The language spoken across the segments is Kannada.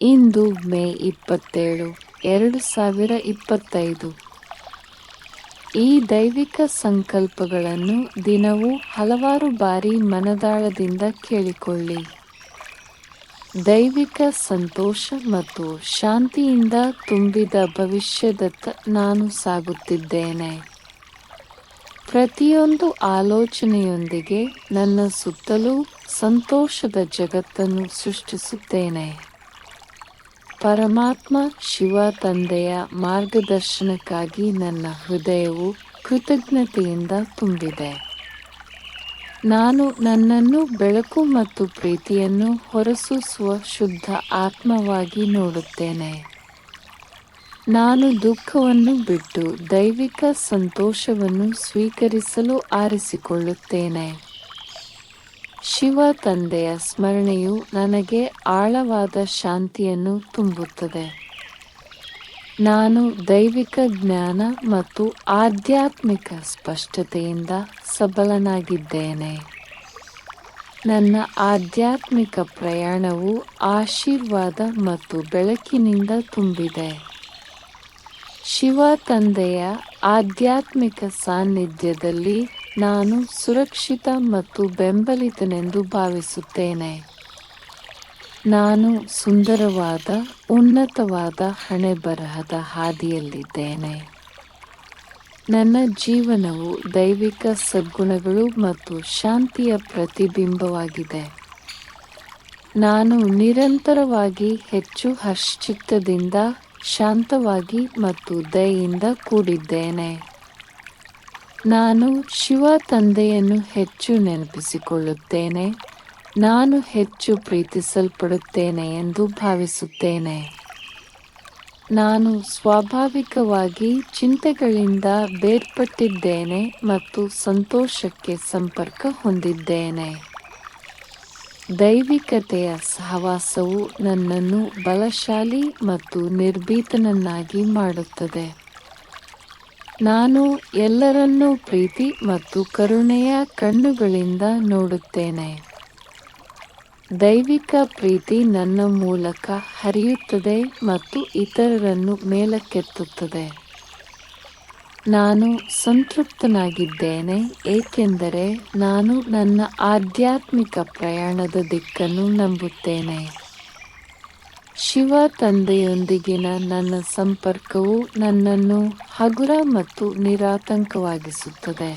ಇಂದು ಮೇ ಇಪ್ಪತ್ತೇಳು, ಎರಡು ಸಾವಿರ ಇಪ್ಪತ್ತೈದು. ಈ ದೈವಿಕ ಸಂಕಲ್ಪಗಳನ್ನು ದಿನವೂ ಹಲವಾರು ಬಾರಿ ಮನದಾಳದಿಂದ ಕೇಳಿಕೊಳ್ಳಿ. ದೈವಿಕ ಸಂತೋಷ ಮತ್ತು ಶಾಂತಿಯಿಂದ ತುಂಬಿದ ಭವಿಷ್ಯದತ್ತ ನಾನು ಸಾಗುತ್ತಿದ್ದೇನೆ. ಪ್ರತಿಯೊಂದು ಆಲೋಚನೆಯೊಂದಿಗೆ ನನ್ನ ಸುತ್ತಲೂ ಸಂತೋಷದ ಜಗತ್ತನ್ನು ಸೃಷ್ಟಿಸುತ್ತೇನೆ. ಪರಮಾತ್ಮ ಶಿವ ತಂದೆಯ ಮಾರ್ಗದರ್ಶನಕ್ಕಾಗಿ ನನ್ನ ಹೃದಯವು ಕೃತಜ್ಞತೆಯಿಂದ ತುಂಬಿದೆ. ನಾನು ನನ್ನನ್ನು ಬೆಳಕು ಮತ್ತು ಪ್ರೀತಿಯನ್ನು ಹೊರಸೂಸುವ ಶುದ್ಧ ಆತ್ಮವಾಗಿ ನೋಡುತ್ತೇನೆ. ನಾನು ದುಃಖವನ್ನು ಬಿಟ್ಟು ದೈವಿಕ ಸಂತೋಷವನ್ನು ಸ್ವೀಕರಿಸಲು ಆರಿಸಿಕೊಳ್ಳುತ್ತೇನೆ. ಶಿವ ತಂದೆಯ ಸ್ಮರಣೆಯು ನನಗೆ ಆಳವಾದ ಶಾಂತಿಯನ್ನು ತುಂಬುತ್ತದೆ. ನಾನು ದೈವಿಕ ಜ್ಞಾನ ಮತ್ತು ಆಧ್ಯಾತ್ಮಿಕ ಸ್ಪಷ್ಟತೆಯಿಂದ ಸಬಲನಾಗಿದ್ದೇನೆ. ನನ್ನ ಆಧ್ಯಾತ್ಮಿಕ ಪ್ರಯಾಣವು ಆಶೀರ್ವಾದ ಮತ್ತು ಬೆಳಕಿನಿಂದ ತುಂಬಿದೆ. ಶಿವ ತಂದೆಯ ಆಧ್ಯಾತ್ಮಿಕ ಸಾನ್ನಿಧ್ಯದಲ್ಲಿ ನಾನು ಸುರಕ್ಷಿತ ಮತ್ತು ಬೆಂಬಲಿತನೆಂದು ಭಾವಿಸುತ್ತೇನೆ. ನಾನು ಸುಂದರವಾದ, ಉನ್ನತವಾದ ಹಣೆಬರಹದ ಹಾದಿಯಲ್ಲಿದ್ದೇನೆ. ನನ್ನ ಜೀವನವು ದೈವಿಕ ಸದ್ಗುಣಗಳು ಮತ್ತು ಶಾಂತಿಯ ಪ್ರತಿಬಿಂಬವಾಗಿದೆ. ನಾನು ನಿರಂತರವಾಗಿ ಹೆಚ್ಚು ಹರ್ಷಚಿತ್ತದಿಂದ, ಶಾಂತವಾಗಿ ಮತ್ತು ದಯೆಯಿಂದ ಕೂಡಿದ್ದೇನೆ. ನಾನು ಶಿವ ತಂದೆಯನ್ನು ಹೆಚ್ಚು ನೆನಪಿಸಿಕೊಳ್ಳುತ್ತೇನೆ. ನಾನು ಹೆಚ್ಚು ಪ್ರೀತಿಸಲ್ಪಡುತ್ತೇನೆ ಎಂದು ಭಾವಿಸುತ್ತೇನೆ. ನಾನು ಸ್ವಾಭಾವಿಕವಾಗಿ ಚಿಂತೆಗಳಿಂದ ಬೇರ್ಪಟ್ಟಿದ್ದೇನೆ ಮತ್ತು ಸಂತೋಷಕ್ಕೆ ಸಂಪರ್ಕ ಹೊಂದಿದ್ದೇನೆ. ದೈವಿಕತೆಯ ಸಹವಾಸವು ನನ್ನನ್ನು ಬಲಶಾಲಿ ಮತ್ತು ನಿರ್ಭೀತನನ್ನಾಗಿ ಮಾಡುತ್ತದೆ. ನಾನು ಎಲ್ಲರನ್ನೂ ಪ್ರೀತಿ ಮತ್ತು ಕರುಣೆಯ ಕಣ್ಣುಗಳಿಂದ ನೋಡುತ್ತೇನೆ. ದೈವಿಕ ಪ್ರೀತಿ ನನ್ನ ಮೂಲಕ ಹರಿಯುತ್ತದೆ ಮತ್ತು ಇತರರನ್ನು ಮೇಲಕ್ಕೆತ್ತುತ್ತದೆ. ನಾನು ಸಂತೃಪ್ತನಾಗಿದ್ದೇನೆ, ಏಕೆಂದರೆ ನಾನು ನನ್ನ ಆಧ್ಯಾತ್ಮಿಕ ಪ್ರಯಾಣದ ದಿಕ್ಕನ್ನು ನಂಬುತ್ತೇನೆ. ಶಿವ ತಂದೆಯೊಂದಿಗಿನ ನನ್ನ ಸಂಪರ್ಕವು ನನ್ನನ್ನು ಹಗುರ ಮತ್ತು ನಿರಾತಂಕವಾಗಿಸುತ್ತದೆ.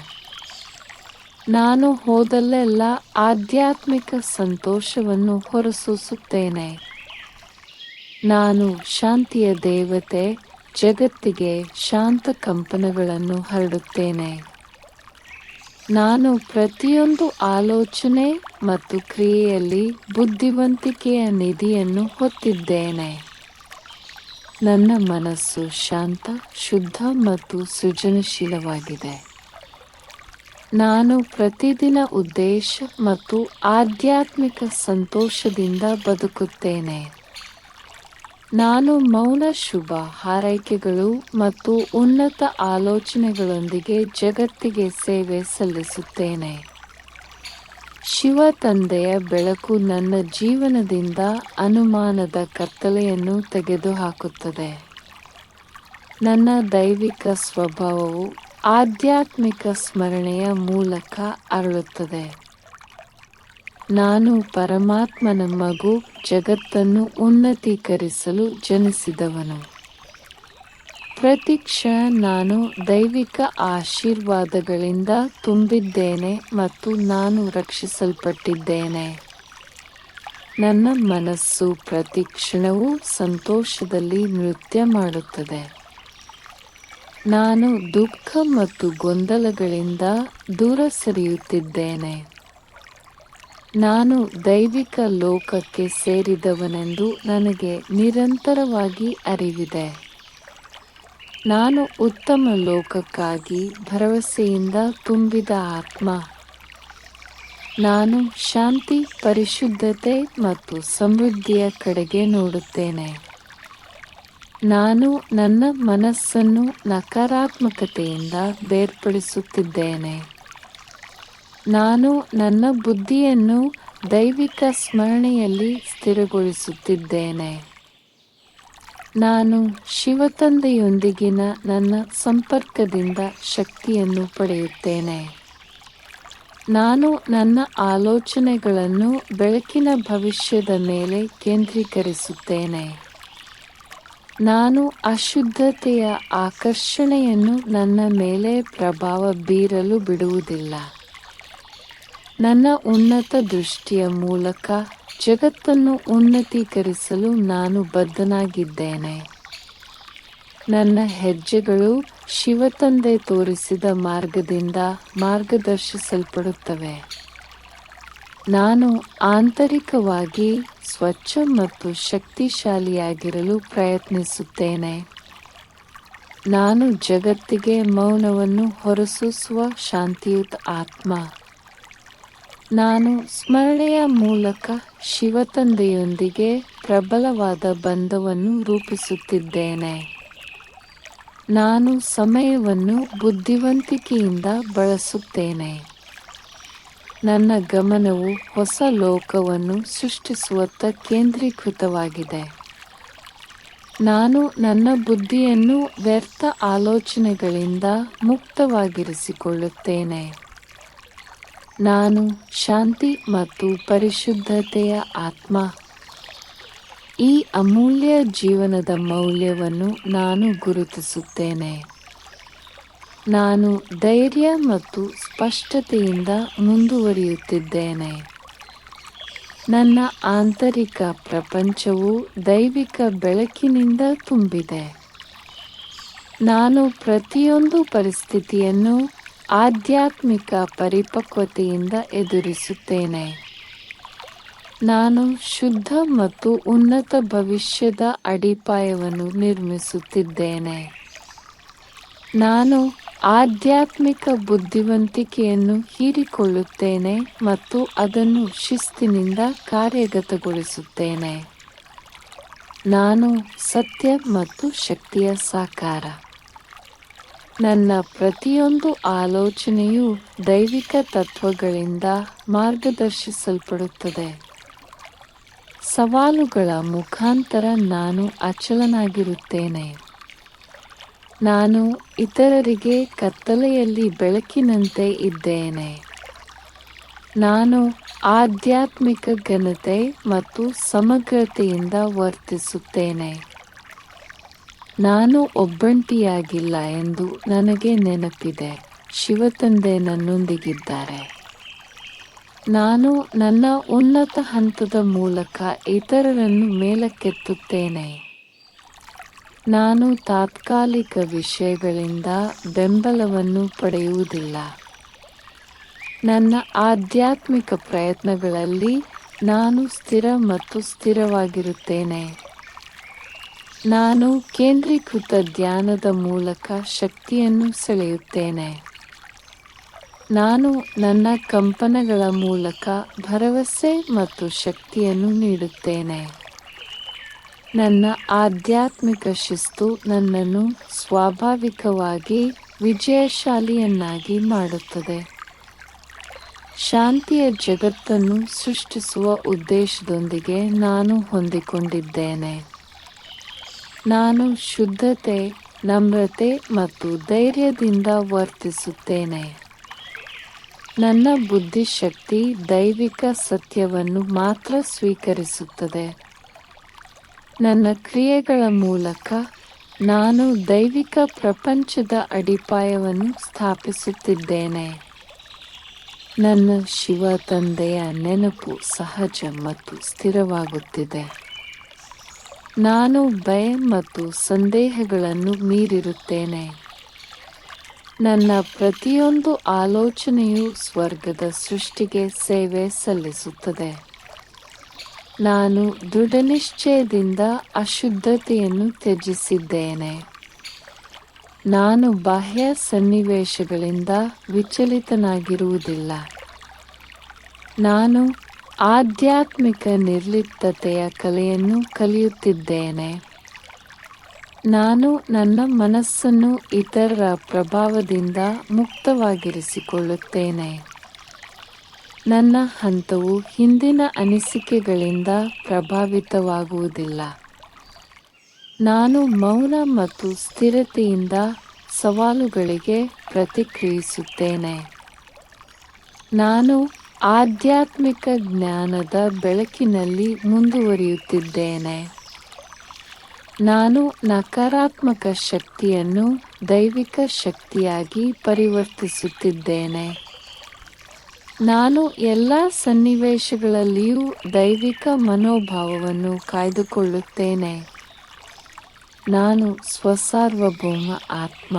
ನಾನು ಹೋದಲ್ಲೆಲ್ಲ ಆಧ್ಯಾತ್ಮಿಕ ಸಂತೋಷವನ್ನು ಹೊರಸೂಸುತ್ತೇನೆ. ನಾನು ಶಾಂತಿಯ ದೇವತೆ, ಜಗತ್ತಿಗೆ ಶಾಂತ ಕಂಪನಗಳನ್ನು ಹರಡುತ್ತೇನೆ. ನಾನು ಪ್ರತಿಯೊಂದು ಆಲೋಚನೆ ಮತ್ತು ಕ್ರಿಯೆಯಲ್ಲಿ ಬುದ್ಧಿವಂತಿಕೆಯ ನಿಧಿಯನ್ನು ಹೊತ್ತಿದ್ದೇನೆ. ನನ್ನ ಮನಸ್ಸು ಶಾಂತ, ಶುದ್ಧ ಮತ್ತು ಸೃಜನಶೀಲವಾಗಿದೆ. ನಾನು ಪ್ರತಿದಿನ ಉದ್ದೇಶ ಮತ್ತು ಆಧ್ಯಾತ್ಮಿಕ ಸಂತೋಷದಿಂದ ಬದುಕುತ್ತೇನೆ. ನಾನು ಮೌನ ಶುಭ ಹಾರೈಕೆಗಳು ಮತ್ತು ಉನ್ನತ ಆಲೋಚನೆಗಳೊಂದಿಗೆ ಜಗತ್ತಿಗೆ ಸೇವೆ ಸಲ್ಲಿಸುತ್ತೇನೆ. ಶಿವ ತಂದೆಯ ಬೆಳಕು ನನ್ನ ಜೀವನದಿಂದ ಅನುಮಾನದ ಕತ್ತಲೆಯನ್ನು ತೆಗೆದುಹಾಕುತ್ತದೆ. ನನ್ನ ದೈವಿಕ ಸ್ವಭಾವವು ಆಧ್ಯಾತ್ಮಿಕ ಸ್ಮರಣೆಯ ಮೂಲಕ ಅರಳುತ್ತದೆ. ನಾನು ಪರಮಾತ್ಮನ ಮಗು, ಜಗತ್ತನ್ನು ಉನ್ನತೀಕರಿಸಲು ಜನಿಸಿದವನು. ಪ್ರತಿ ಕ್ಷಣ ನಾನು ದೈವಿಕ ಆಶೀರ್ವಾದಗಳಿಂದ ತುಂಬಿದ್ದೇನೆ ಮತ್ತು ನಾನು ರಕ್ಷಿಸಲ್ಪಟ್ಟಿದ್ದೇನೆ. ನನ್ನ ಮನಸ್ಸು ಪ್ರತಿ ಕ್ಷಣವೂ ಸಂತೋಷದಲ್ಲಿ ನೃತ್ಯ ಮಾಡುತ್ತದೆ. ನಾನು ದುಃಖ ಮತ್ತು ಗೊಂದಲಗಳಿಂದ ದೂರ ಸರಿಯುತ್ತಿದ್ದೇನೆ. ನಾನು ದೈವಿಕ ಲೋಕಕ್ಕೆ ಸೇರಿದವನೆಂದು ನನಗೆ ನಿರಂತರವಾಗಿ ಅರಿವಿದೆ. ನಾನು ಉತ್ತಮ ಲೋಕಕ್ಕಾಗಿ ಭರವಸೆಯಿಂದ ತುಂಬಿದ ಆತ್ಮ. ನಾನು ಶಾಂತಿ, ಪರಿಶುದ್ಧತೆ ಮತ್ತು ಸಮೃದ್ಧಿಯ ಕಡೆಗೆ ನೋಡುತ್ತೇನೆ. ನಾನು ನನ್ನ ಮನಸ್ಸನ್ನು ನಕಾರಾತ್ಮಕತೆಯಿಂದ ಬೇರ್ಪಡಿಸುತ್ತಿದ್ದೇನೆ. ನಾನು ನನ್ನ ಬುದ್ಧಿಯನ್ನು ದೈವಿಕ ಸ್ಮರಣೆಯಲ್ಲಿ ಸ್ಥಿರಗೊಳಿಸುತ್ತಿದ್ದೇನೆ. ನಾನು ಶಿವತಂದೆಯೊಂದಿಗಿನ ನನ್ನ ಸಂಪರ್ಕದಿಂದ ಶಕ್ತಿಯನ್ನು ಪಡೆಯುತ್ತೇನೆ. ನಾನು ನನ್ನ ಆಲೋಚನೆಗಳನ್ನು ಬೆಳಕಿನ ಭವಿಷ್ಯದ ಮೇಲೆ ಕೇಂದ್ರೀಕರಿಸುತ್ತೇನೆ. ನಾನು ಅಶುದ್ಧತೆಯ ಆಕರ್ಷಣೆಯನ್ನು ನನ್ನ ಮೇಲೆ ಪ್ರಭಾವ ಬೀರಲು ಬಿಡುವುದಿಲ್ಲ. ನನ್ನ ಉನ್ನತ ದೃಷ್ಟಿಯ ಮೂಲಕ ಜಗತ್ತನ್ನು ಉನ್ನತೀಕರಿಸಲು ನಾನು ಬದ್ಧನಾಗಿದ್ದೇನೆ. ನನ್ನ ಹೆಜ್ಜೆಗಳು ಶಿವತಂದೆ ತೋರಿಸಿದ ಮಾರ್ಗದಿಂದ ಮಾರ್ಗದರ್ಶಿಸಲ್ಪಡುತ್ತವೆ. ನಾನು ಆಂತರಿಕವಾಗಿ ಸ್ವಚ್ಛ ಮತ್ತು ಶಕ್ತಿಶಾಲಿಯಾಗಿರಲು ಪ್ರಯತ್ನಿಸುತ್ತೇನೆ. ನಾನು ಜಗತ್ತಿಗೆ ಮೌನವನ್ನು ಹೊರಸೂಸುವ ಶಾಂತಿಯುತ ಆತ್ಮ. ನಾನು ಸ್ಮರಣೆಯ ಮೂಲಕ ಶಿವತಂದೆಯೊಂದಿಗೆ ಪ್ರಬಲವಾದ ಬಂಧವನ್ನು ರೂಪಿಸುತ್ತಿದ್ದೇನೆ. ನಾನು ಸಮಯವನ್ನು ಬುದ್ಧಿವಂತಿಕೆಯಿಂದ ಬಳಸುತ್ತೇನೆ. ನನ್ನ ಗಮನವು ಹೊಸ ಲೋಕವನ್ನು ಸೃಷ್ಟಿಸುವತ್ತ ಕೇಂದ್ರೀಕೃತವಾಗಿದೆ. ನಾನು ನನ್ನ ಬುದ್ಧಿಯನ್ನು ವ್ಯರ್ಥ ಆಲೋಚನೆಗಳಿಂದ ಮುಕ್ತವಾಗಿರಿಸಿಕೊಳ್ಳುತ್ತೇನೆ. ನಾನು ಶಾಂತಿ ಮತ್ತು ಪರಿಶುದ್ಧತೆಯ ಆತ್ಮ. ಈ ಅಮೂಲ್ಯ ಜೀವನದ ಮೌಲ್ಯವನ್ನು ನಾನು ಗುರುತಿಸುತ್ತೇನೆ. ನಾನು ಧೈರ್ಯ ಮತ್ತು ಸ್ಪಷ್ಟತೆಯಿಂದ ಮುಂದುವರಿಯುತ್ತಿದ್ದೇನೆ. ನನ್ನ ಆಂತರಿಕ ಪ್ರಪಂಚವು ದೈವಿಕ ಬೆಳಕಿನಿಂದ ತುಂಬಿದೆ. ನಾನು ಪ್ರತಿಯೊಂದು ಪರಿಸ್ಥಿತಿಯನ್ನು ಆಧ್ಯಾತ್ಮಿಕ ಪರಿಪಕ್ವತೆಯಿಂದ ಎದುರಿಸುತ್ತೇನೆ. ನಾನು ಶುದ್ಧ ಮತ್ತು ಉನ್ನತ ಭವಿಷ್ಯದ ಅಡಿಪಾಯವನ್ನು ನಿರ್ಮಿಸುತ್ತಿದ್ದೇನೆ. ನಾನು ಆಧ್ಯಾತ್ಮಿಕ ಬುದ್ಧಿವಂತಿಕೆಯನ್ನು ಹೀರಿಕೊಳ್ಳುತ್ತೇನೆ ಮತ್ತು ಅದನ್ನು ಶಿಸ್ತಿನಿಂದ ಕಾರ್ಯಗತಗೊಳಿಸುತ್ತೇನೆ. ನಾನು ಸತ್ಯ ಮತ್ತು ಶಕ್ತಿಯ ಸಾಕಾರ. ನನ್ನ ಪ್ರತಿಯೊಂದು ಆಲೋಚನೆಯು ದೈವಿಕ ತತ್ವಗಳಿಂದ ಮಾರ್ಗದರ್ಶಿಸಲ್ಪಡುತ್ತದೆ. ಸವಾಲುಗಳ ಮುಖಾಂತರ ನಾನು ಅಚಲನಾಗಿರುತ್ತೇನೆ. ನಾನು ಇತರರಿಗೆ ಕತ್ತಲೆಯಲ್ಲಿ ಬೆಳಕಿನಂತೆ ಇದ್ದೇನೆ. ನಾನು ಆಧ್ಯಾತ್ಮಿಕ ಘನತೆ ಮತ್ತು ಸಮಗ್ರತೆಯಿಂದ ವರ್ತಿಸುತ್ತೇನೆ. ನಾನು ಒಬ್ಬಂಟಿಯಾಗಿಲ್ಲ ಎಂದು ನನಗೆ ನೆನಪಿದೆ. ಶಿವತಂದೆ ನನ್ನೊಂದಿಗಿದ್ದಾರೆ. ನಾನು ನನ್ನ ಉನ್ನತ ಹಂತದ ಮೂಲಕ ಇತರರನ್ನು ಮೇಲಕ್ಕೆತ್ತುತ್ತೇನೆ. ನಾನು ತಾತ್ಕಾಲಿಕ ವಿಷಯಗಳಿಂದ ಬೆಂಬಲವನ್ನು ಪಡೆಯುವುದಿಲ್ಲ. ನನ್ನ ಆಧ್ಯಾತ್ಮಿಕ ಪ್ರಯತ್ನಗಳಲ್ಲಿ ನಾನು ಸ್ಥಿರ ಮತ್ತು ಸ್ಥಿರವಾಗಿರುತ್ತೇನೆ. ನಾನು ಕೇಂದ್ರೀಕೃತ ಧ್ಯಾನದ ಮೂಲಕ ಶಕ್ತಿಯನ್ನು ಸೆಳೆಯುತ್ತೇನೆ. ನಾನು ನನ್ನ ಕಂಪನಗಳ ಮೂಲಕ ಭರವಸೆ ಮತ್ತು ಶಕ್ತಿಯನ್ನು ನೀಡುತ್ತೇನೆ. ನನ್ನ ಆಧ್ಯಾತ್ಮಿಕ ಶಿಸ್ತು ನನ್ನನ್ನು ಸ್ವಾಭಾವಿಕವಾಗಿ ವಿಜಯಶಾಲಿಯನ್ನಾಗಿ ಮಾಡುತ್ತದೆ. ಶಾಂತಿಯ ಜಗತ್ತನ್ನು ಸೃಷ್ಟಿಸುವ ಉದ್ದೇಶದೊಂದಿಗೆ ನಾನು ಹೊಂದಿಕೊಂಡಿದ್ದೇನೆ. ನಾನು ಶುದ್ಧತೆ, ನಮ್ರತೆ ಮತ್ತು ಧೈರ್ಯದಿಂದ ವರ್ತಿಸುತ್ತೇನೆ. ನನ್ನ ಬುದ್ಧಿಶಕ್ತಿ ದೈವಿಕ ಸತ್ಯವನ್ನು ಮಾತ್ರ ಸ್ವೀಕರಿಸುತ್ತದೆ. ನನ್ನ ಕ್ರಿಯೆಗಳ ಮೂಲಕ ನಾನು ದೈವಿಕ ಪ್ರಪಂಚದ ಅಡಿಪಾಯವನ್ನು ಸ್ಥಾಪಿಸುತ್ತಿದ್ದೇನೆ. ನನ್ನ ಶಿವ ತಂದೆಯ ನೆನಪು ಸಹಜ ಮತ್ತು ಸ್ಥಿರವಾಗುತ್ತಿದೆ. ನಾನು ಭಯ ಮತ್ತು ಸಂದೇಹಗಳನ್ನು ಮೀರಿರುತ್ತೇನೆ. ನನ್ನ ಪ್ರತಿಯೊಂದು ಆಲೋಚನೆಯು ಸ್ವರ್ಗದ ಸೃಷ್ಟಿಗೆ ಸೇವೆ ಸಲ್ಲಿಸುತ್ತದೆ. ನಾನು ದೃಢನಿಶ್ಚಯದಿಂದ ಅಶುದ್ಧತೆಯನ್ನು ತ್ಯಜಿಸಿದ್ದೇನೆ. ನಾನು ಬಾಹ್ಯ ಸನ್ನಿವೇಶಗಳಿಂದ ವಿಚಲಿತನಾಗಿರುವುದಿಲ್ಲ. ನಾನು ಆಧ್ಯಾತ್ಮಿಕ ನಿರ್ಲಿಪ್ತತೆಯ ಕಲೆಯನ್ನು ಕಲಿಯುತ್ತಿದ್ದೇನೆ. ನಾನು ನನ್ನ ಮನಸ್ಸನ್ನು ಇತರರ ಪ್ರಭಾವದಿಂದ ಮುಕ್ತವಾಗಿರಿಸಿಕೊಳ್ಳುತ್ತೇನೆ. ನನ್ನ ಹಂತವು ಹಿಂದಿನ ಅನಿಸಿಕೆಗಳಿಂದ ಪ್ರಭಾವಿತವಾಗುವುದಿಲ್ಲ. ನಾನು ಮೌನ ಮತ್ತು ಸ್ಥಿರತೆಯಿಂದ ಸವಾಲುಗಳಿಗೆ ಪ್ರತಿಕ್ರಿಯಿಸುತ್ತೇನೆ. ನಾನು ಆಧ್ಯಾತ್ಮಿಕ ಜ್ಞಾನದ ಬೆಳಕಿನಲ್ಲಿ ಮುಂದುವರಿಯುತ್ತಿದ್ದೇನೆ. ನಾನು ನಕಾರಾತ್ಮಕ ಶಕ್ತಿಯನ್ನು ದೈವಿಕ ಶಕ್ತಿಯಾಗಿ ಪರಿವರ್ತಿಸುತ್ತಿದ್ದೇನೆ. ನಾನು ಎಲ್ಲ ಸನ್ನಿವೇಶಗಳಲ್ಲಿಯೂ ದೈವಿಕ ಮನೋಭಾವವನ್ನು ಕಾಯ್ದುಕೊಳ್ಳುತ್ತೇನೆ. ನಾನು ಸ್ವಸಾರ್ವಭೌಮ ಆತ್ಮ.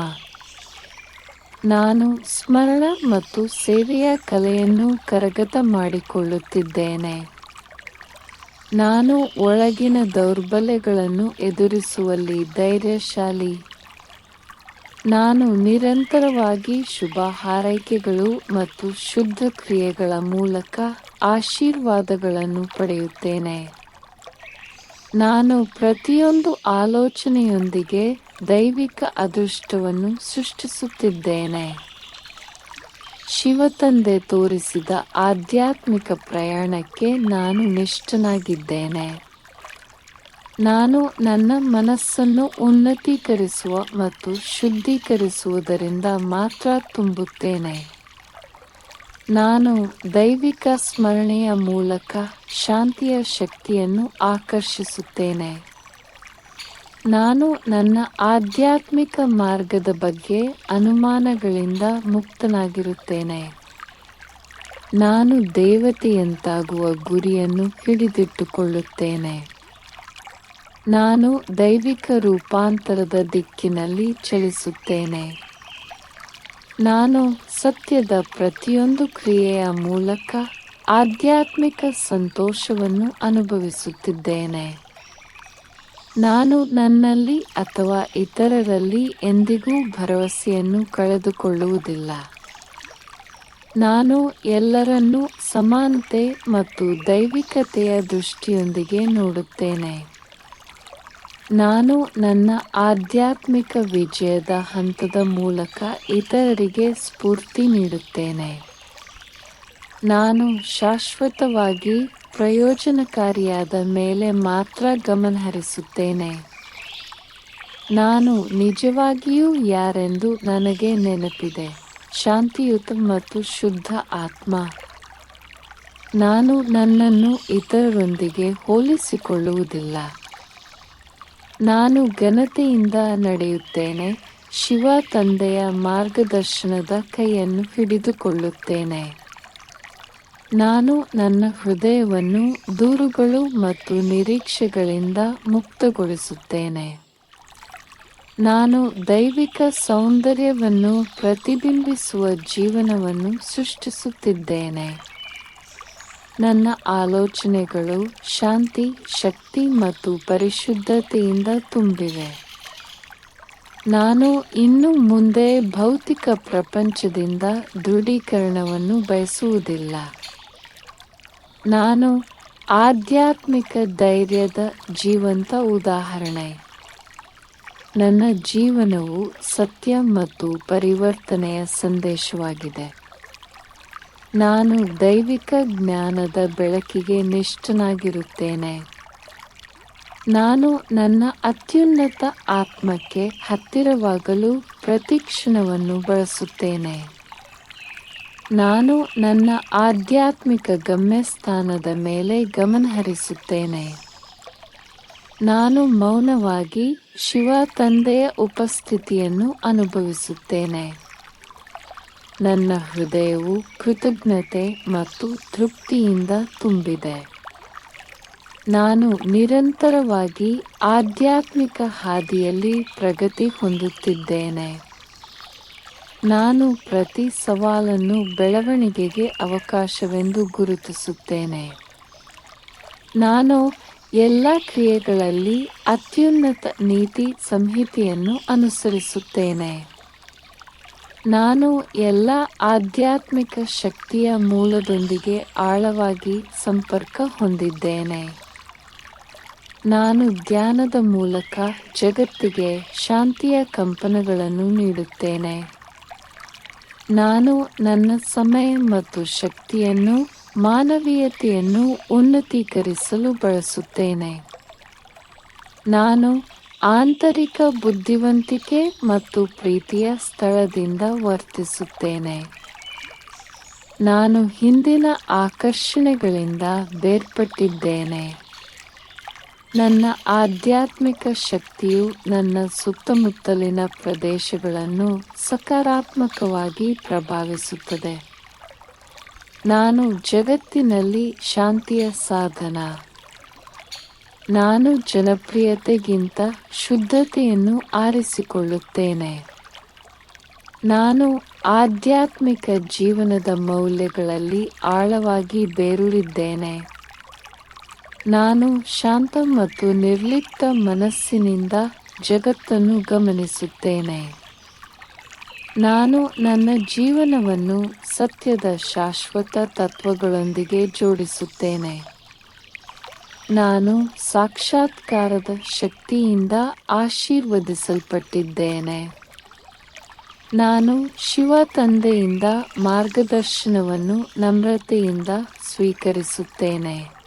ನಾನು ಸ್ಮರಣ ಮತ್ತು ಸೇವೆಯ ಕಲೆಯನ್ನು ಕರಗತ ಮಾಡಿಕೊಳ್ಳುತ್ತಿದ್ದೇನೆ. ನಾನು ಒಳಗಿನ ದೌರ್ಬಲ್ಯಗಳನ್ನು ಎದುರಿಸುವಲ್ಲಿ ಧೈರ್ಯಶಾಲಿ. ನಾನು ನಿರಂತರವಾಗಿ ಶುಭ ಹಾರೈಕೆಗಳು ಮತ್ತು ಶುದ್ಧ ಕ್ರಿಯೆಗಳ ಮೂಲಕ ಆಶೀರ್ವಾದಗಳನ್ನು ಪಡೆಯುತ್ತೇನೆ. ನಾನು ಪ್ರತಿಯೊಂದು ಆಲೋಚನೆಯೊಂದಿಗೆ ದೈವಿಕ ಅದೃಷ್ಟವನ್ನು ಸೃಷ್ಟಿಸುತ್ತಿದ್ದೇನೆ. ಶಿವತಂದೆ ತೋರಿಸಿದ ಆಧ್ಯಾತ್ಮಿಕ ಪ್ರಯಾಣಕ್ಕೆ ನಾನು ನಿಷ್ಠನಾಗಿದ್ದೇನೆ. ನಾನು ನನ್ನ ಮನಸ್ಸನ್ನು ಉನ್ನತೀಕರಿಸುವ ಮತ್ತು ಶುದ್ಧೀಕರಿಸುವುದರಿಂದ ಮಾತ್ರ ತುಂಬುತ್ತೇನೆ. ನಾನು ದೈವಿಕ ಸ್ಮರಣೆಯ ಮೂಲಕ ಶಾಂತಿಯ ಶಕ್ತಿಯನ್ನು ಆಕರ್ಷಿಸುತ್ತೇನೆ. ನಾನು ನನ್ನ ಆಧ್ಯಾತ್ಮಿಕ ಮಾರ್ಗದ ಬಗ್ಗೆ ಅನುಮಾನಗಳಿಂದ ಮುಕ್ತನಾಗಿರುತ್ತೇನೆ. ನಾನು ದೇವತೆಯಂತಾಗುವ ಗುರಿಯನ್ನು ಹಿಡಿದಿಟ್ಟುಕೊಳ್ಳುತ್ತೇನೆ. ನಾನು ದೈವಿಕ ರೂಪಾಂತರದ ದಿಕ್ಕಿನಲ್ಲಿ ಚಲಿಸುತ್ತೇನೆ. ನಾನು ಸತ್ಯದ ಪ್ರತಿಯೊಂದು ಕ್ರಿಯೆಯ ಮೂಲಕ ಆಧ್ಯಾತ್ಮಿಕ ಸಂತೋಷವನ್ನು ಅನುಭವಿಸುತ್ತಿದ್ದೇನೆ. ನಾನು ನನ್ನಲ್ಲಿ ಅಥವಾ ಇತರರಲ್ಲಿ ಎಂದಿಗೂ ಭರವಸೆಯನ್ನು ಕಳೆದುಕೊಳ್ಳುವುದಿಲ್ಲ. ನಾನು ಎಲ್ಲರನ್ನೂ ಸಮಾನತೆ ಮತ್ತು ದೈವಿಕತೆಯ ದೃಷ್ಟಿಯೊಂದಿಗೆ ನೋಡುತ್ತೇನೆ. ನಾನು ನನ್ನ ಆಧ್ಯಾತ್ಮಿಕ ವಿಜಯದ ಹಂತದ ಮೂಲಕ ಇತರರಿಗೆ ಸ್ಫೂರ್ತಿ ನೀಡುತ್ತೇನೆ. ನಾನು ಶಾಶ್ವತವಾಗಿ ಪ್ರಯೋಜನಕಾರಿಯಾದ ಮೇಲೆ ಮಾತ್ರ ಗಮನಹರಿಸುತ್ತೇನೆ ನಾನು ನಿಜವಾಗಿಯೂ ಯಾರೆಂದು ನನಗೆ ನೆನಪಿದೆ. ಶಾಂತಿಯುತ ಮತ್ತು ಶುದ್ಧ ಆತ್ಮ. ನಾನು ನನ್ನನ್ನು ಇತರರೊಂದಿಗೆ ಹೋಲಿಸಿಕೊಳ್ಳುವುದಿಲ್ಲ. ನಾನು ಘನತೆಯಿಂದ ನಡೆಯುತ್ತೇನೆ, ಶಿವ ತಂದೆಯ ಮಾರ್ಗದರ್ಶನದ ಕೈಯನ್ನು ಹಿಡಿದುಕೊಳ್ಳುತ್ತೇನೆ. ನಾನು ನನ್ನ ಹೃದಯವನ್ನು ದೂರುಗಳು ಮತ್ತು ನಿರೀಕ್ಷೆಗಳಿಂದ ಮುಕ್ತಗೊಳಿಸುತ್ತೇನೆ. ನಾನು ದೈವಿಕ ಸೌಂದರ್ಯವನ್ನು ಪ್ರತಿಬಿಂಬಿಸುವ ಜೀವನವನ್ನು ಸೃಷ್ಟಿಸುತ್ತಿದ್ದೇನೆ. ನನ್ನ ಆಲೋಚನೆಗಳು ಶಾಂತಿ, ಶಕ್ತಿ ಮತ್ತು ಪರಿಶುದ್ಧತೆಯಿಂದ ತುಂಬಿವೆ. ನಾನು ಇನ್ನು ಮುಂದೆ ಭೌತಿಕ ಪ್ರಪಂಚದಿಂದ ದೃಢೀಕರಣವನ್ನು ಬಯಸುವುದಿಲ್ಲ. ನಾನು ಆಧ್ಯಾತ್ಮಿಕ ಧೈರ್ಯದ ಜೀವಂತ ಉದಾಹರಣೆ. ನನ್ನ ಜೀವನವು ಸತ್ಯ ಮತ್ತು ಪರಿವರ್ತನೆಯ ಸಂದೇಶವಾಗಿದೆ. ನಾನು ದೈವಿಕ ಜ್ಞಾನದ ಬೆಳಕಿಗೆ ನಿಷ್ಠನಾಗಿರುತ್ತೇನೆ. ನಾನು ನನ್ನ ಅತ್ಯುನ್ನತ ಆತ್ಮಕ್ಕೆ ಹತ್ತಿರವಾಗಲು ಪ್ರತಿಕ್ಷಣವನ್ನು ಬಳಸುತ್ತೇನೆ. ನಾನು ನನ್ನ ಆಧ್ಯಾತ್ಮಿಕ ಗಮ್ಯಸ್ಥಾನದ ಮೇಲೆ ಗಮನಹರಿಸುತ್ತೇನೆ. ನಾನು ಮೌನವಾಗಿ ಶಿವ ತಂದೆಯ ಉಪಸ್ಥಿತಿಯನ್ನು ಅನುಭವಿಸುತ್ತೇನೆ. ನನ್ನ ಹೃದಯವು ಕೃತಜ್ಞತೆ ಮತ್ತು ತೃಪ್ತಿಯಿಂದ ತುಂಬಿದೆ. ನಾನು ನಿರಂತರವಾಗಿ ಆಧ್ಯಾತ್ಮಿಕ ಹಾದಿಯಲ್ಲಿ ಪ್ರಗತಿ ಹೊಂದುತ್ತಿದ್ದೇನೆ. ನಾನು ಪ್ರತಿ ಸವಾಲನ್ನು ಬೆಳವಣಿಗೆಗೆ ಅವಕಾಶವೆಂದು ಗುರುತಿಸುತ್ತೇನೆ. ನಾನು ಎಲ್ಲ ಕ್ರಿಯೆಗಳಲ್ಲಿ ಅತ್ಯುನ್ನತ ನೀತಿ ಸಂಹಿತೆಯನ್ನು ಅನುಸರಿಸುತ್ತೇನೆ. ನಾನು ಎಲ್ಲ ಆಧ್ಯಾತ್ಮಿಕ ಶಕ್ತಿಯ ಮೂಲದೊಂದಿಗೆ ಆಳವಾಗಿ ಸಂಪರ್ಕ ಹೊಂದಿದ್ದೇನೆ. ನಾನು ಧ್ಯಾನದ ಮೂಲಕ ಜಗತ್ತಿಗೆ ಶಾಂತಿಯ ಕಂಪನಗಳನ್ನು ನೀಡುತ್ತೇನೆ. ನಾನು ನನ್ನ ಸಮಯ ಮತ್ತು ಶಕ್ತಿಯನ್ನು, ಮಾನವೀಯತೆಯನ್ನು ಉನ್ನತೀಕರಿಸಲು ಬಳಸುತ್ತೇನೆ. ನಾನು ಆಂತರಿಕ ಬುದ್ಧಿವಂತಿಕೆ ಮತ್ತು ಪ್ರೀತಿಯ ಸ್ಥಳದಿಂದ ವರ್ತಿಸುತ್ತೇನೆ. ನಾನು ಹಿಂದಿನ ಆಕರ್ಷಣೆಗಳಿಂದ ಬೇರ್ಪಟ್ಟಿದ್ದೇನೆ. ನನ್ನ ಆಧ್ಯಾತ್ಮಿಕ ಶಕ್ತಿಯು ನನ್ನ ಸುತ್ತಮುತ್ತಲಿನ ಪ್ರದೇಶಗಳನ್ನು ಸಕಾರಾತ್ಮಕವಾಗಿ ಪ್ರಭಾವಿಸುತ್ತದೆ. ನಾನು ಜಗತ್ತಿನಲ್ಲಿ ಶಾಂತಿಯ ಸಾಧನ. ನಾನು ಜನಪ್ರಿಯತೆಗಿಂತ ಶುದ್ಧತೆಯನ್ನು ಆರಿಸಿಕೊಳ್ಳುತ್ತೇನೆ. ನಾನು ಆಧ್ಯಾತ್ಮಿಕ ಜೀವನದ ಮೌಲ್ಯಗಳಲ್ಲಿ ಆಳವಾಗಿ ಬೇರೂರಿದ್ದೇನೆ. ನಾನು ಶಾಂತ ಮತ್ತು ನಿರ್ಲಿಪ್ತ ಮನಸ್ಸಿನಿಂದ ಜಗತ್ತನ್ನು ಗಮನಿಸುತ್ತೇನೆ. ನಾನು ನನ್ನ ಜೀವನವನ್ನು ಸತ್ಯದ ಶಾಶ್ವತ ತತ್ವಗಳೊಂದಿಗೆ ಜೋಡಿಸುತ್ತೇನೆ. ನಾನು ಸಾಕ್ಷಾತ್ಕಾರದ ಶಕ್ತಿಯಿಂದ ಆಶೀರ್ವದಿಸಲ್ಪಟ್ಟಿದ್ದೇನೆ. ನಾನು ಶಿವ ತಂದೆಯಿಂದ ಮಾರ್ಗದರ್ಶನವನ್ನು ನಮ್ರತೆಯಿಂದ ಸ್ವೀಕರಿಸುತ್ತೇನೆ.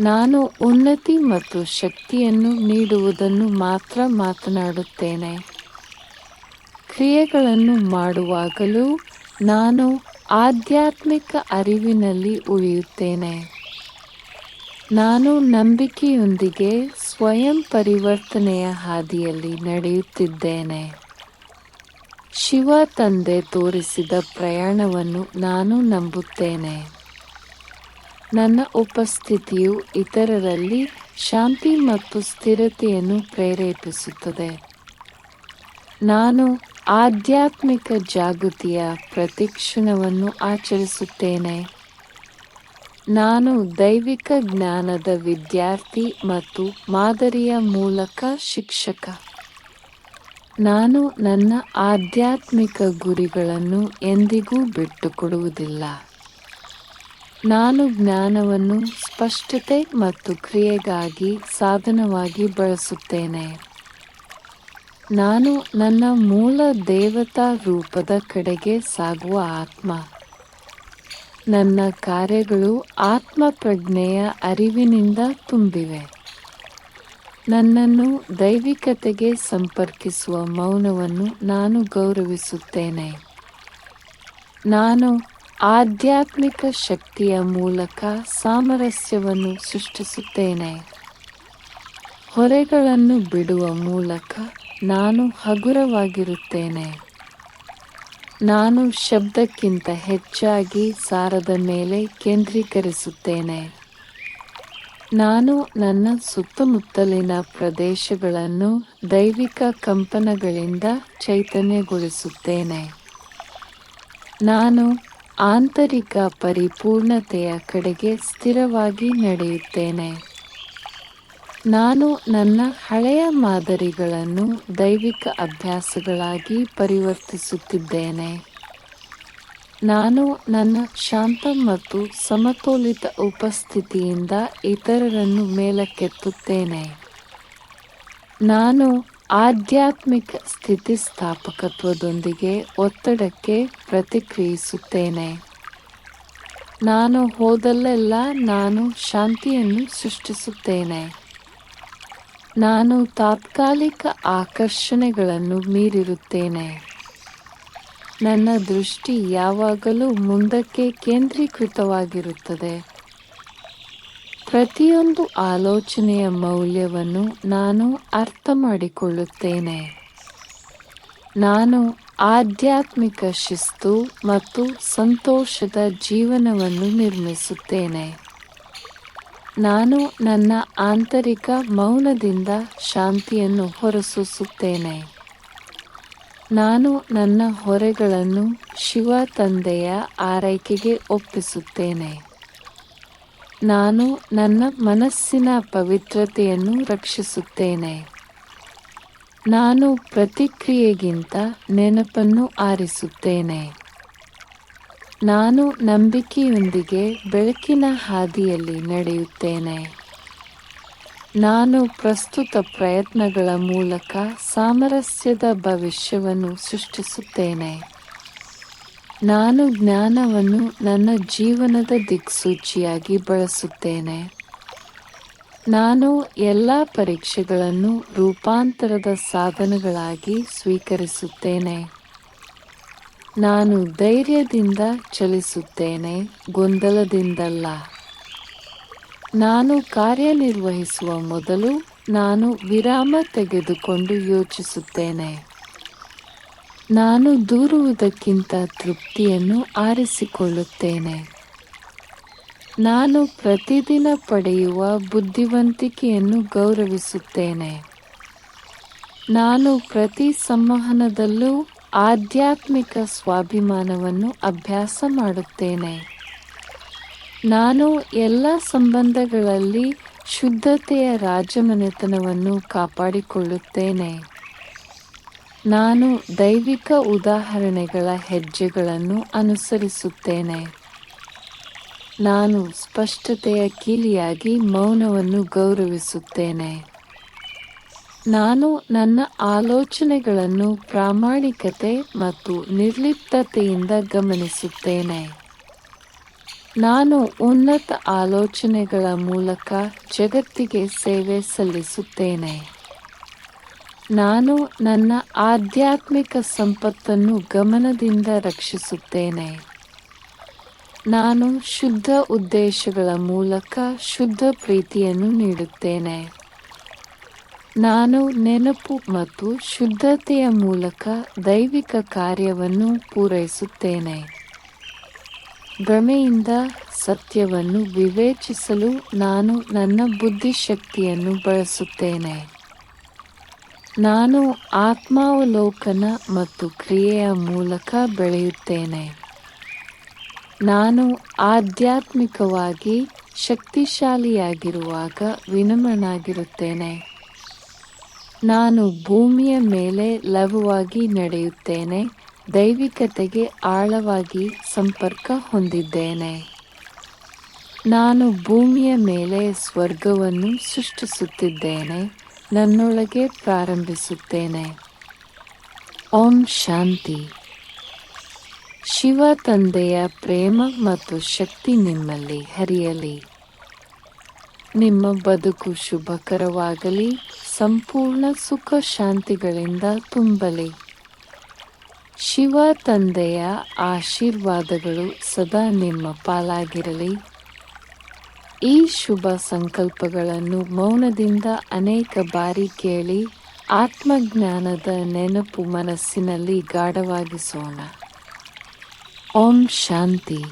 ನಾನು ಉನ್ನತಿ ಮತ್ತು ಶಕ್ತಿಯನ್ನು ನೀಡುವುದನ್ನು ಮಾತ್ರ ಮಾತನಾಡುತ್ತೇನೆ. ಕ್ರಿಯೆಗಳನ್ನು ಮಾಡುವಾಗಲೂ ನಾನು ಆಧ್ಯಾತ್ಮಿಕ ಅರಿವಿನಲ್ಲಿ ಉಳಿಯುತ್ತೇನೆ. ನಾನು ನಂಬಿಕೆಯೊಂದಿಗೆ ಸ್ವಯಂ ಪರಿವರ್ತನೆಯ ಹಾದಿಯಲ್ಲಿ ನಡೆಯುತ್ತಿದ್ದೇನೆ. ಶಿವ ತಂದೆ ತೋರಿಸಿದ ಪ್ರಯಾಣವನ್ನು ನಾನು ನಂಬುತ್ತೇನೆ. ನನ್ನ ಉಪಸ್ಥಿತಿಯು ಇತರರಲ್ಲಿ ಶಾಂತಿ ಮತ್ತು ಸ್ಥಿರತೆಯನ್ನು ಪ್ರೇರೇಪಿಸುತ್ತದೆ. ನಾನು ಆಧ್ಯಾತ್ಮಿಕ ಜಾಗೃತಿಯ ಪ್ರತಿಕ್ಷಣವನ್ನು ಆಚರಿಸುತ್ತೇನೆ. ನಾನು ದೈವಿಕ ಜ್ಞಾನದ ವಿದ್ಯಾರ್ಥಿ ಮತ್ತು ಮಾದರಿಯ ಮೂಲಕ ಶಿಕ್ಷಕ. ನಾನು ನನ್ನ ಆಧ್ಯಾತ್ಮಿಕ ಗುರಿಗಳನ್ನು ಎಂದಿಗೂ ಬಿಟ್ಟುಕೊಡುವುದಿಲ್ಲ. ನಾನು ಜ್ಞಾನವನ್ನು ಸ್ಪಷ್ಟತೆ ಮತ್ತು ಕ್ರಿಯೆಗಾಗಿ ಸಾಧನವಾಗಿ ಬಳಸುತ್ತೇನೆ. ನಾನು ನನ್ನ ಮೂಲ ದೇವತಾ ರೂಪದ ಕಡೆಗೆ ಸಾಗುವ ಆತ್ಮ. ನನ್ನ ಕಾರ್ಯಗಳು ಆತ್ಮಪ್ರಜ್ಞೆಯ ಅರಿವಿನಿಂದ ತುಂಬಿವೆ. ನನ್ನನ್ನು ದೈವಿಕತೆಗೆ ಸಂಪರ್ಕಿಸುವ ಮೌನವನ್ನು ನಾನು ಗೌರವಿಸುತ್ತೇನೆ. ನಾನು ಆಧ್ಯಾತ್ಮಿಕ ಶಕ್ತಿಯ ಮೂಲಕ ಸಾಮರಸ್ಯವನ್ನು ಸೃಷ್ಟಿಸುತ್ತೇನೆ. ಹೊರೆಗಳನ್ನು ಬಿಡುವ ಮೂಲಕ ನಾನು ಹಗುರವಾಗಿರುತ್ತೇನೆ. ನಾನು ಶಬ್ದಕ್ಕಿಂತ ಹೆಚ್ಚಾಗಿ ಸಾರದ ಮೇಲೆ ಕೇಂದ್ರೀಕರಿಸುತ್ತೇನೆ. ನಾನು ನನ್ನ ಸುತ್ತಮುತ್ತಲಿನ ಪ್ರದೇಶಗಳನ್ನು ದೈವಿಕ ಕಂಪನಗಳಿಂದ ಚೈತನ್ಯಗೊಳಿಸುತ್ತೇನೆ. ನಾನು ಆಂತರಿಕ ಪರಿಪೂರ್ಣತೆಯ ಕಡೆಗೆ ಸ್ಥಿರವಾಗಿ ನಡೆಯುತ್ತೇನೆ. ನಾನು ನನ್ನ ಹಳೆಯ ಮಾದರಿಗಳನ್ನು ದೈವಿಕ ಅಭ್ಯಾಸಗಳಾಗಿ ಪರಿವರ್ತಿಸುತ್ತಿದ್ದೇನೆ. ನಾನು ನನ್ನ ಶಾಂತ ಮತ್ತು ಸಮತೋಲಿತ ಉಪಸ್ಥಿತಿಯಿಂದ ಇತರರನ್ನು ಮೇಲಕ್ಕೆತ್ತುತ್ತೇನೆ. ನಾನು ಆಧ್ಯಾತ್ಮಿಕ ಸ್ಥಿತಿಸ್ಥಾಪಕತ್ವದೊಂದಿಗೆ ಒತ್ತಡಕ್ಕೆ ಪ್ರತಿಕ್ರಿಯಿಸುತ್ತೇನೆ. ನಾನು ಹೋದಲ್ಲೆಲ್ಲ ನಾನು ಶಾಂತಿಯನ್ನು ಸೃಷ್ಟಿಸುತ್ತೇನೆ. ನಾನು ತಾತ್ಕಾಲಿಕ ಆಕರ್ಷಣೆಗಳನ್ನು ಮೀರಿರುತ್ತೇನೆ. ನನ್ನ ದೃಷ್ಟಿ ಯಾವಾಗಲೂ ಮುಂದಕ್ಕೆ ಕೇಂದ್ರೀಕೃತವಾಗಿರುತ್ತದೆ. ಪ್ರತಿಯೊಂದು ಆಲೋಚನೆಯ ಮೌಲ್ಯವನ್ನು ನಾನು ಅರ್ಥ ಮಾಡಿಕೊಳ್ಳುತ್ತೇನೆ ನಾನು ಆಧ್ಯಾತ್ಮಿಕ ಶಿಸ್ತು ಮತ್ತು ಸಂತೋಷದ ಜೀವನವನ್ನು ನಿರ್ಮಿಸುತ್ತೇನೆ. ನಾನು ನನ್ನ ಆಂತರಿಕ ಮೌನದಿಂದ ಶಾಂತಿಯನ್ನು ಹೊರಸೂಸುತ್ತೇನೆ. ನಾನು ನನ್ನ ಹೊರೆಗಳನ್ನು ಶಿವ ತಂದೆಯ ಆರೈಕೆಗೆ ಒಪ್ಪಿಸುತ್ತೇನೆ. ನಾನು ನನ್ನ ಮನಸ್ಸಿನ ಪವಿತ್ರತೆಯನ್ನು ರಕ್ಷಿಸುತ್ತೇನೆ. ನಾನು ಪ್ರತಿಕ್ರಿಯೆಗಿಂತ ನೆನಪನ್ನು ಆರಿಸುತ್ತೇನೆ. ನಾನು ನಂಬಿಕೆಯೊಂದಿಗೆ ಬೆಳಕಿನ ಹಾದಿಯಲ್ಲಿ ನಡೆಯುತ್ತೇನೆ. ನಾನು ಪ್ರಸ್ತುತ ಪ್ರಯತ್ನಗಳ ಮೂಲಕ ಸಾಮರಸ್ಯದ ಭವಿಷ್ಯವನ್ನು ಸೃಷ್ಟಿಸುತ್ತೇನೆ. ನಾನು ಜ್ಞಾನವನ್ನು ನನ್ನ ಜೀವನದ ದಿಕ್ಸೂಚಿಯಾಗಿ ಬಳಸುತ್ತೇನೆ. ನಾನು ಎಲ್ಲ ಪರೀಕ್ಷೆಗಳನ್ನು ರೂಪಾಂತರದ ಸಾಧನಗಳಾಗಿ ಸ್ವೀಕರಿಸುತ್ತೇನೆ. ನಾನು ಧೈರ್ಯದಿಂದ ಚಲಿಸುತ್ತೇನೆ, ಗೊಂದಲದಿಂದಲ್ಲ. ನಾನು ಕಾರ್ಯನಿರ್ವಹಿಸುವ ಮೊದಲು ನಾನು ವಿರಾಮ ತೆಗೆದುಕೊಂಡು ಯೋಚಿಸುತ್ತೇನೆ. ನಾನು ದೂರುವುದಕ್ಕಿಂತ ತೃಪ್ತಿಯನ್ನು ಆರಿಸಿಕೊಳ್ಳುತ್ತೇನೆ. ನಾನು ಪ್ರತಿದಿನ ಪಡೆಯುವ ಬುದ್ಧಿವಂತಿಕೆಯನ್ನು ಗೌರವಿಸುತ್ತೇನೆ. ನಾನು ಪ್ರತಿ ಸಂವಹನದಲ್ಲೂ ಆಧ್ಯಾತ್ಮಿಕ ಸ್ವಾಭಿಮಾನವನ್ನು ಅಭ್ಯಾಸ ಮಾಡುತ್ತೇನೆ. ನಾನು ಎಲ್ಲ ಸಂಬಂಧಗಳಲ್ಲಿ ಶುದ್ಧತೆಯ ರಾಜಮನೆತನವನ್ನು ಕಾಪಾಡಿಕೊಳ್ಳುತ್ತೇನೆ. ನಾನು ದೈವಿಕ ಉದಾಹರಣೆಗಳ ಹೆಜ್ಜೆಗಳನ್ನು ಅನುಸರಿಸುತ್ತೇನೆ. ನಾನು ಸ್ಪಷ್ಟತೆಯ ಕೀಲಿಯಾಗಿ ಮೌನವನ್ನು ಗೌರವಿಸುತ್ತೇನೆ. ನಾನು ನನ್ನ ಆಲೋಚನೆಗಳನ್ನು ಪ್ರಾಮಾಣಿಕತೆ ಮತ್ತು ನಿರ್ಲಿಪ್ತತೆಯಿಂದ ಗಮನಿಸುತ್ತೇನೆ. ನಾನು ಉನ್ನತ ಆಲೋಚನೆಗಳ ಮೂಲಕ ಜಗತ್ತಿಗೆ ಸೇವೆ ಸಲ್ಲಿಸುತ್ತೇನೆ. ನಾನು ನನ್ನ ಆಧ್ಯಾತ್ಮಿಕ ಸಂಪತ್ತನ್ನು ಗಮನದಿಂದ ರಕ್ಷಿಸುತ್ತೇನೆ. ನಾನು ಶುದ್ಧ ಉದ್ದೇಶಗಳ ಮೂಲಕ ಶುದ್ಧ ಪ್ರೀತಿಯನ್ನು ನೀಡುತ್ತೇನೆ. ನಾನು ನೆನಪು ಮತ್ತು ಶುದ್ಧತೆಯ ಮೂಲಕ ದೈವಿಕ ಕಾರ್ಯವನ್ನು ಪೂರೈಸುತ್ತೇನೆ. ಭ್ರಮೆಯಿಂದ ಸತ್ಯವನ್ನು ವಿವೇಚಿಸಲು ನಾನು ನನ್ನ ಬುದ್ಧಿಶಕ್ತಿಯನ್ನು ಬಳಸುತ್ತೇನೆ. ನಾನು ಆತ್ಮಾವಲೋಕನ ಮತ್ತು ಕ್ರಿಯೆಯ ಮೂಲಕ ಬೆಳೆಯುತ್ತೇನೆ. ನಾನು ಆಧ್ಯಾತ್ಮಿಕವಾಗಿ ಶಕ್ತಿಶಾಲಿಯಾಗಿರುವಾಗ ವಿನಮ್ರನಾಗಿರುತ್ತೇನೆ. ನಾನು ಭೂಮಿಯ ಮೇಲೆ ಲಘುವಾಗಿ ನಡೆಯುತ್ತೇನೆ, ದೈವಿಕತೆಗೆ ಆಳವಾಗಿ ಸಂಪರ್ಕ ಹೊಂದಿದ್ದೇನೆ. ನಾನು ಭೂಮಿಯ ಮೇಲೆ ಸ್ವರ್ಗವನ್ನು ಸೃಷ್ಟಿಸುತ್ತಿದ್ದೇನೆ, ನನ್ನೊಳಗೆ ಪ್ರಾರಂಭಿಸುತ್ತೇನೆ. ಓಂ ಶಾಂತಿ. ಶಿವ ತಂದೆಯ ಪ್ರೇಮ ಮತ್ತು ಶಕ್ತಿ ನಿಮ್ಮಲ್ಲಿ ಹರಿಯಲಿ. ನಿಮ್ಮ ಬದುಕು ಶುಭಕರವಾಗಲಿ. ಸಂಪೂರ್ಣ ಸುಖ ಶಾಂತಿಗಳಿಂದ ತುಂಬಲಿ. ಶಿವ ತಂದೆಯ ಆಶೀರ್ವಾದಗಳು ಸದಾ ನಿಮ್ಮ ಪಾಲಾಗಿರಲಿ. ಈ ಶುಭ ಸಂಕಲ್ಪಗಳನ್ನು ಮೌನದಿಂದ ಅನೇಕ ಬಾರಿ ಕೇಳಿ ಆತ್ಮಜ್ಞಾನದ ನೆನಪು ಮನಸ್ಸಿನಲ್ಲಿ ಗಾಢವಾಗಿಸೋಣ. ಓಂ ಶಾಂತಿ.